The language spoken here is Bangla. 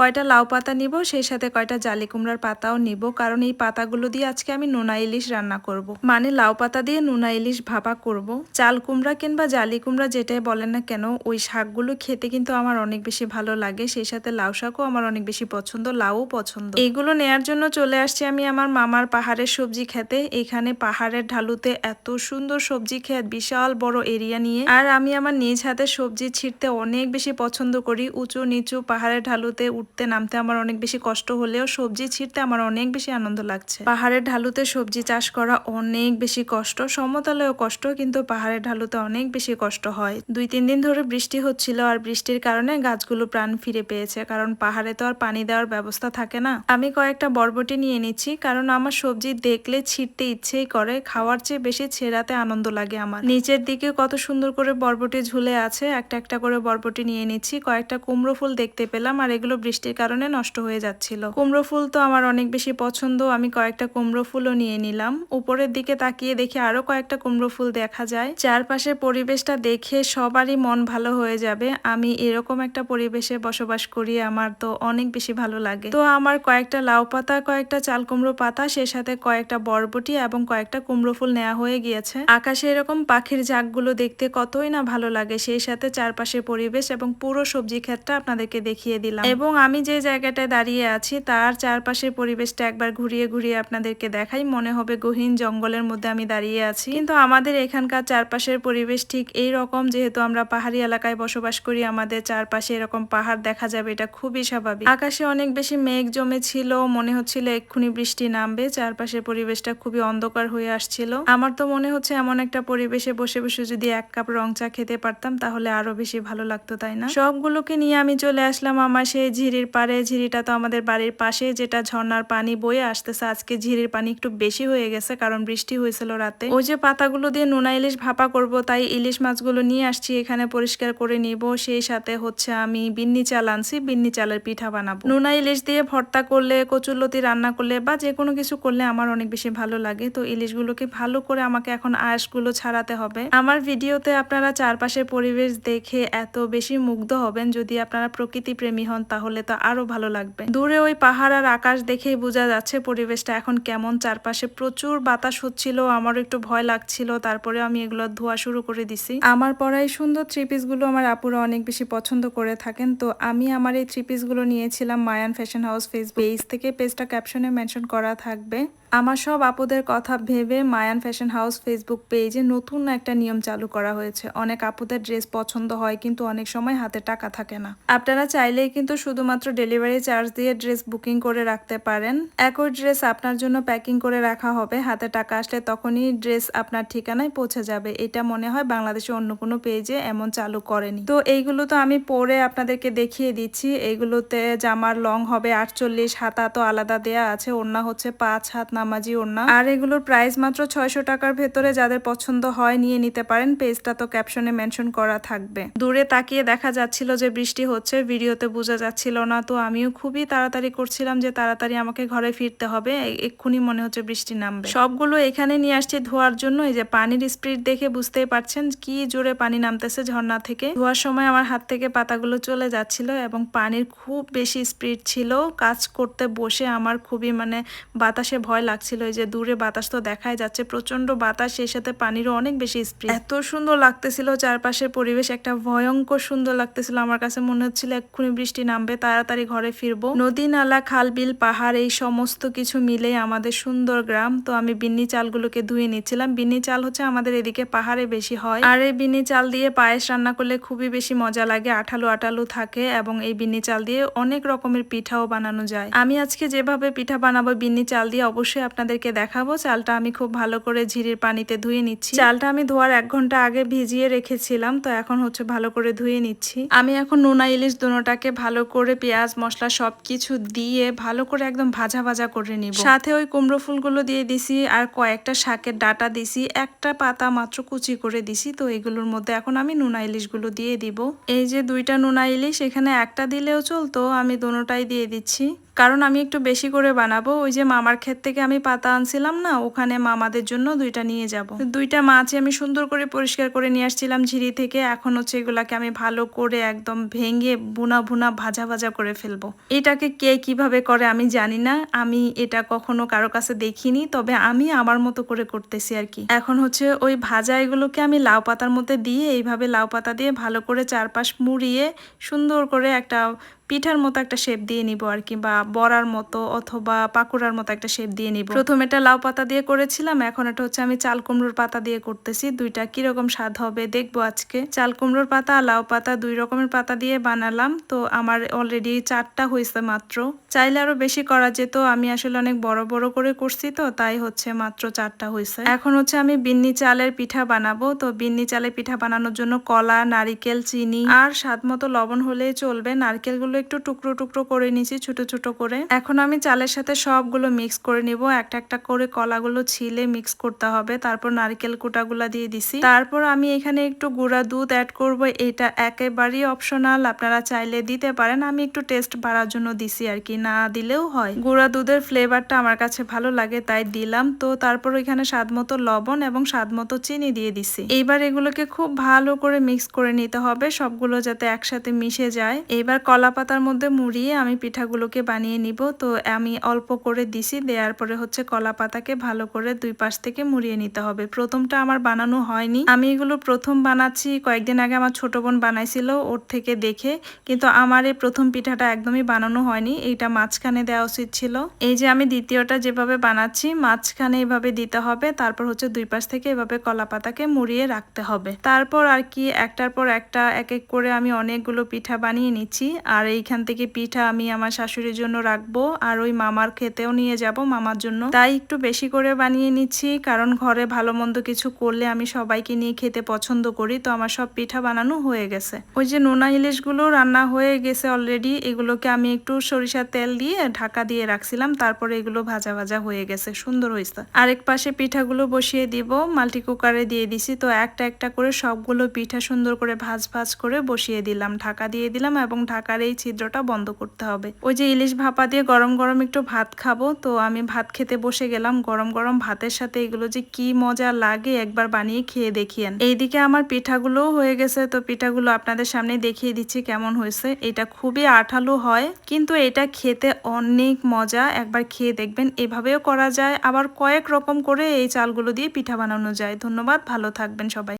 কয়টা লাউ পাতা নিব, সেই সাথে কয়টা জালি কুমড়ার পাতাও নিব। কারণ এই পাতাগুলো দিয়ে আজকে আমি নোনা ইলিশ রান্না করব। মানে লাউ পাতা দিয়ে নোনা ইলিশ ভাপা করব। চাল কুমড়া কিংবা জালি কুমড়া যেটাই বলেন না কেন, ওই শাকগুলো খেতে কিন্তু আমার অনেক বেশি ভালো লাগে। সেই সাথে লাউ শাকও আমার অনেক বেশি পছন্দ, লাউও পছন্দ। এইগুলো নেয়ার জন্য চলে আসছি আমি আমার মামার পাহাড়ের সবজি খেতে। এখানে পাহাড়ের ঢালুতে এত সুন্দর সবজি খেত, বিশাল বড় এরিয়া নিয়ে। আর আমি আমার নিজ হাতে সবজি ছিঁড়তে অনেক বেশি পছন্দ করি। উঁচু নিচু পাহাড়ের ঢালুতে উঠতে নামতে আমার অনেক বেশি কষ্ট হলেও সবজি ছিঁড়তে আমার অনেক বেশি আনন্দ লাগছে। পাহাড়ের ঢালুতে সবজি চাষ করা অনেক বেশি কষ্ট, সমতলেও কষ্ট, কিন্তু পাহাড়ের ঢালুতে অনেক বেশি কষ্ট হয়। দুই, তিন দিন ধরে বৃষ্টি হচ্ছিল আর বৃষ্টির কারণে গাছগুলো প্রাণ ফিরে পেয়েছে, কারণ পাহাড়ে তো আর পানি দেওয়ার ব্যবস্থা থাকে না। আমি কয়েকটা বরবটি নিয়ে নিচ্ছি, কারণ আমার সবজি দেখলে ছিঁড়তে ইচ্ছেই করে, খাওয়ার চেয়ে বেশি ছেঁড়াতে আনন্দ লাগে আমার। নিচের দিকে কত সুন্দর করে বরবটি ঝুলে আছে, একটা একটা করে বরবটি নিয়ে নিচ্ছি, কয়েকটা কুমড়ো ফুল দেখতে পেলাম, আর এগুলো বৃষ্টির কারণে নষ্ট হয়ে যাচ্ছিল। কুমড়ো ফুল তো আমার অনেক বেশি পছন্দ, আমি কয়েকটা কুমড়ো ফুলও নিয়ে নিলাম। উপরের দিকে তাকিয়ে দেখে আরও কয়েকটা কুমড়ো ফুল দেখা যায়। চারপাশের পরিবেশটা দেখে সবারই মন ভালো হয়ে যাবে। আমি এরকম একটা পরিবেশে বসবাস করি, আমার তো অনেক বেশি ভালো লাগে। তো আমার কয়েকটা লাউ পাতা, কয়েকটা চাল কুমড়ো পাতা, সে সাথে কয়েকটা বরবটি এবং কয়েকটা কুমড়ো ফুল নেওয়া হয়ে গিয়েছে। আকাশে এরকম পাখির ঝাঁকগুলো দেখতে কতই না ভালো লাগে। সেই সাথে চারপাশের পরিবেশ এবং পুরো সবজি ক্ষেতটা আপনাদেরকে দেখিয়ে দিলাম। এবং আমি যে জায়গাটায় দাঁড়িয়ে আছি, তার চারপাশের পরিবেশটা একবার ঘুরিয়ে ঘুরিয়ে আপনাদেরকে দেখাই। মনে হবে গহীন জঙ্গলের মধ্যে আমি দাঁড়িয়ে আছি। কিন্তু আমাদের এখানকার চারপাশের পরিবেশ ঠিক এই রকম, যেহেতু আমরা পাহাড়ি এলাকায় বসবাস করি, আমাদের চারপাশে এরকম পাহাড় দেখা যাবে, এটা খুবই স্বাভাবিক। আকাশে অনেক বেশি মেঘ জমে ছিল মনে হচ্ছিল এক্ষুনি বৃষ্টি নামবে, চারপাশের পরিবেশটা খুবই অন্ধকার হয়ে আসছিল। আমার তো মনে হচ্ছে এমন একটা পরিবেশে বসে বসে যদি এক কাপ রং চা খেতে পারতাম, তাহলে আরও বেশি ভালো লাগতো, তাই না? সবগুলোকে নিয়ে আমি চলে আসলাম আমার সেই ঝিরির পারে, ঝিরিটা তো আমাদের বাড়ির পাশে, যেটা ঝর্ণার পানি বয়ে আসতেছে। আজকে ঝিরির পানি একটু বেশি হয়ে গেছে, কারণ বৃষ্টি হয়েছিল রাতে। ওই যে পাতাগুলো দিয়ে নোনা ইলিশ ভাপা করব, তাই ইলিশ মাছগুলো নিয়ে আসছি, এখানে পরিষ্কার করে নিব। সেই সাথে হচ্ছে আমি বিন্নি চাল আনছি, বিন্নি চালের পিঠা বানাবো। নোনা ইলিশ দিয়ে ভর্তা করলে, কচুরলতি রান্না করলে বা যে কোনো কিছু করলে আমার অনেক বেশি ভালো লাগে। তো ইলিশগুলোকে ভালো করে আমাকে এখন আঁশগুলো ছাড়াতে হবে। আমার ভিডিওতে আপনারা চারপাশের পরিবেশ দেখে এত বেশি মুগ্ধ হবেন। যদি আপনারা প্রকৃতি প্রেমী হন, তাহলে তো আরও ভালো লাগবে। দূরে ওই পাহাড় আর আকাশ দেখেই বোঝা যাচ্ছে পরিবেশটা এখন কেমন। চারপাশে প্রচুর বাতাস হচ্ছিল, আমার একটু ভয় লাগছিল তারপরে আমি এগুলো ধোয়া শুরু করে দিছি। আমার পরাই সুন্দর থ্রি গুলো আমার আপুরা অনেক বেশি পছন্দ করে থাকেন, তো আমি আমার এই থ্রি গুলো নিয়েছিলাম Mayan fashion house Facebook page থেকে। পেজটা ক্যাপশনে মেনশন করা থাকবে। আমার সব আপুদের কথা ভেবে মায়ান ফ্যাশন হাউস ফেসবুক পেজে নতুন একটা নিয়ম চালু করা হয়েছে। অনেক আপুদের ড্রেস পছন্দ হয়, কিন্তু অনেক সময় হাতে টাকা থাকে না। আপনারা চাইলেই কিন্তু শুধুমাত্র ডেলিভারি চার্জ দিয়ে ড্রেস বুকিং করে রাখতে পারেন। একই ড্রেস আপনার জন্য প্যাকিং করে রাখা হবে। হাতে টাকা আসলে তখনই ড্রেস আপনার ঠিকানায় পৌঁছে যাবে। এটা মনে হয় বাংলাদেশে অন্য কোনো পেজে এমন চালু করেনি। তো এইগুলো তো আমি পরে আপনাদেরকে দেখিয়ে দিচ্ছি। এইগুলোতে জামার লং হবে আটচল্লিশ, হাতা তো আলাদা দেয়া আছে। ওড়না হচ্ছে পাঁচ, হাত নামাজি ওড়না। আর এগুলোর প্রাইস মাত্র ছয়শো টাকার ভেতরে যাদের পছন্দ হয় নিয়ে নিতে পারেন পেজটা তো ক্যাপশনে মেনশন করা থাকবে। দূরে তাকিয়ে দেখা যাচ্ছিল যে বৃষ্টি হচ্ছে, ভিডিওতে বোঝা যাচ্ছিল না, তো আমিও খুবই তাড়াতাড়ি করছিলাম যে তাড়াতাড়ি আমাকে ঘরে ফিরতে হবে এক্ষুনি মনে হচ্ছে বৃষ্টি নামবে। সবগুলো এখানে নিয়ে আসছি ধোয়ার জন্য, এই যে পানির স্পিড দেখে বুঝতেই পারছেন কি জোরে পানি নামতেছে ঝর্ণা থেকে। ধোয়ার সময় আমার হাত থেকে পাতাগুলো চলে যাচ্ছিল এবং পানির খুব বেশি স্পিড ছিল, কাজ করতে বসে আমার খুবই মানে বাতাসে ভয় লাগছিল এই যে দূরে বাতাস তো দেখাই যাচ্ছে প্রচণ্ড বাতাস, সেই সাথে পানিরও অনেক বেশি স্পিড। এত সুন্দর লাগতেছিল চারপাশের পরিবেশ, একটা ভয়ঙ্কর সুন্দর লাগতেছিল। আমার কাছে মনে হচ্ছিল এক্ষুনি বৃষ্টি নামবে, তাড়াতাড়ি ঘরে ফিরবো। নদী নালা খাল বিল পাহাড়, এই সমস্ত কিছু মিলে আমাদের সুন্দর গ্রাম। তো আমি বিন্নি চালগুলোকে ধুয়ে নিচ্ছিলাম। বিন্নি চাল হচ্ছে আমাদের এদিকে পাহাড়ে বেশি হয়। আর এই বিন্নি চাল দিয়ে পায়েস রান্না করলে খুবই বেশি মজা লাগে, আঠালো আঠালো থাকে এবং এই বিন্নি চাল দিয়ে অনেক রকমের পিঠাও বানানো যায়। আমি আজকে যেভাবে পিঠা বানাবো, বিন্নি চাল দিয়ে অবশ্যই আপনাদেরকে দেখাবো। চালটা আমি খুব ভালো করে ঝিরির পানিতে ধুয়ে নিচ্ছি। চালটা আমি ধোয়ার এক ঘণ্টা আগে ভিজিয়ে রেখেছিলাম, তো এখন হচ্ছে ভালো করে ধুয়ে নিচ্ছি। আমি এখন নোনা ইলিশ দুটোটাকে ভালো করে পেঁয়াজ, মশলা সবকিছু দিয়ে ভালো করে একদম ভাজা ভাজা করে নিব। সাথে ওই কুমড়ো ফুলগুলো দিয়ে দিছি আর কয়েকটা শাকের ডাটা দিছি, একটা পাতা মাত্র কুচি করে দিছি, তো এগুলোর মধ্যে এখন আমি নোনা ইলিশগুলো দিয়ে দিব। এই যে দুইটা নোনা ইলিশ, এখানে একটা দিলেও চলতো, আমি দোনোটাই দিয়ে দিচ্ছি। কারণ আমি একটু বেশি করে বানাবো। ওই যে মামার ক্ষেত থেকে আমি পাতা আনছিলাম না, ওখানে মামাদের জন্য দুইটা নিয়ে যাব। দুইটা মাছ আমি সুন্দর করে পরিষ্কার করে নিয়ে আসছিলাম ঝিরি থেকে। এখন হচ্ছে এগুলাকে আমি ভালো করে একদম ভেঙে বুনা বুনা ভাজা ভাজা করে ফেলব। এটাকে কে কীভাবে করে আমি জানি না। আমি এটা কখনো কারও কাছে দেখিনি, তবে আমি আমার মতো করে করতেছি আর কি। এখন হচ্ছে ওই ভাজা এগুলোকে আমি লাউ পাতার মধ্যে দিয়ে, এইভাবে লাউ পাতা দিয়ে ভালো করে চারপাশ মুড়িয়ে সুন্দর করে একটা পিঠার মতো একটা শেপ দিয়ে নিব আর কি, বা বড়ার মতো অথবা পাকুড়ার মতো একটা শেপ দিয়ে নিব। প্রথম এটা লাউ পাতা দিয়ে করেছিলাম, এখন এটা হচ্ছে আমি চাল কুমড়োর পাতা দিয়ে করতেছি, দুইটা কীরকম স্বাদ হবে দেখব আজকে। চাল কুমড়োর পাতা আর লাউ পাতা দুই রকমের পাতা দিয়ে বানালাম, তো আমার অলরেডি চারটা হয়েছে মাত্র। চাইলে আরও বেশি করা যেত, আমি আসলে অনেক বড় বড় করে করছি তো, তাই হচ্ছে মাত্র চারটা হয়েছে। এখন হচ্ছে আমি বিন্নি চালের পিঠা বানাবো, তো বিন্নি চালের পিঠা বানানোর জন্য কলা, নারিকেল, চিনি আর স্বাদ মতো লবণ হলেই চলবে। নারকেলগুলো একটু টুকরো টুকরো করে নিয়েছি, ছোট ছোট করে। এখন আমি চালের সাথে সবগুলো মিক্স করে নিব। একটা একটা করে কলাগুলো ছিলে মিক্স করতে হবে। তারপর নারকেল কুটাগুলা দিয়ে দিছি। তারপর আমি এখানে একটু গুঁড়া দুধ অ্যাড করব। এটা একেবারেই অপশনাল আপনারা চাইলে দিতে পারেন। আমি একটু টেস্ট বাড়ার জন্য দিছি আর কি। না দিলেও হয়। গুঁড়া দুধের ফ্লেভারটা আমার কাছে ভালো লাগে, তাই দিলাম। তো তারপর এখানে স্বাদ মতো লবণ এবং স্বাদ মতো চিনি দিয়ে দিছি। এইবার এগুলোকে খুব ভালো করে মিক্স করে নিতে হবে। সবগুলো যাতে একসাথে মিশে যায়। এবার কলা পাতার মধ্যে মুড়িয়ে আমি পিঠাগুলোকে বানিয়ে নিব। তো আমি অল্প করে দিছি, দেওয়ার পরে হচ্ছে কলা পাতাকে ভালো করে দুই পাশ থেকে মুড়িয়ে নিতে হবে। প্রথমটা আমার বানানো হয়নি। আমি এগুলো প্রথম বানাচ্ছি, কয়েকদিন আগে আমার ছোট বোন বানাইছিল ওর থেকে দেখে, কিন্তু আমার এই প্রথম পিঠাটা একদমই বানানো হয়নি। এইটা মাঝখানে দেওয়া উচিত ছিল। এই যে আমি দ্বিতীয়টা যেভাবে বানাচ্ছি, মাঝখানে এভাবে দিতে হবে, তারপর হচ্ছে দুই পাশ থেকে এভাবে কলা পাতাকে মুড়িয়ে রাখতে হবে। তারপর আর কি, একটার পর একটা এক এক করে আমি অনেকগুলো পিঠা বানিয়ে নিচ্ছি। আর এইখান থেকে পিঠা আমি আমার শাশুড়ির জন্য রাখব আর ওই মামার খেতেও নিয়ে যাব মামার জন্য। তাই একটু বেশি করে বানিয়ে নিচ্ছি, কারণ ঘরে ভালো মন্দ কিছু করলে আমি সবাইকে নিয়ে খেতে পছন্দ করি। তো আমার সব পিঠা বানানো হয়ে গেছে। ওই যে নোনা ইলিশগুলো রান্না হয়ে গেছে অলরেডি এগুলোকে আমি একটু সরিষার তেল দিয়ে ঢাকা দিয়ে রাখছিলাম, তারপরে এগুলো ভাজা ভাজা হয়ে গেছে, সুন্দর হয়েছে। আরেক পাশে পিঠাগুলো বসিয়ে দিব মাল্টি কুকারে দিয়ে দিছি, তো একটা একটা করে সবগুলো পিঠা সুন্দর করে ভাজ ভাজ করে বসিয়ে দিলাম, ঢাকা দিয়ে দিলাম এবং ঢাকার এই ছিদ্রটা বন্ধ করতে হবে। ওই যে ইলিশ ভাপা দিয়ে গরম গরম একটু ভাত খাব, তো আমি ভাত খেতে বসে গেলাম, গরম গরম ভাতের সাথে এগুলো যে কি মজা লাগে একবার বানিয়ে খেয়ে দেখিয়েন। এইদিকে আমার পিঠাগুলো হয়ে গেছে, তো পিঠাগুলো আপনাদের সামনে দেখিয়ে দিচ্ছি কেমন হয়েছে। এটা খুবই আঠালো হয়, কিন্তু এটা খেতে অনেক মজা, একবার খেয়ে দেখবেন। এভাবেও করা যায়, আবার কয়েক রকম করে এই চালগুলো দিয়ে পিঠা বানানো যায়। ধন্যবাদ, ভালো থাকবেন সবাই।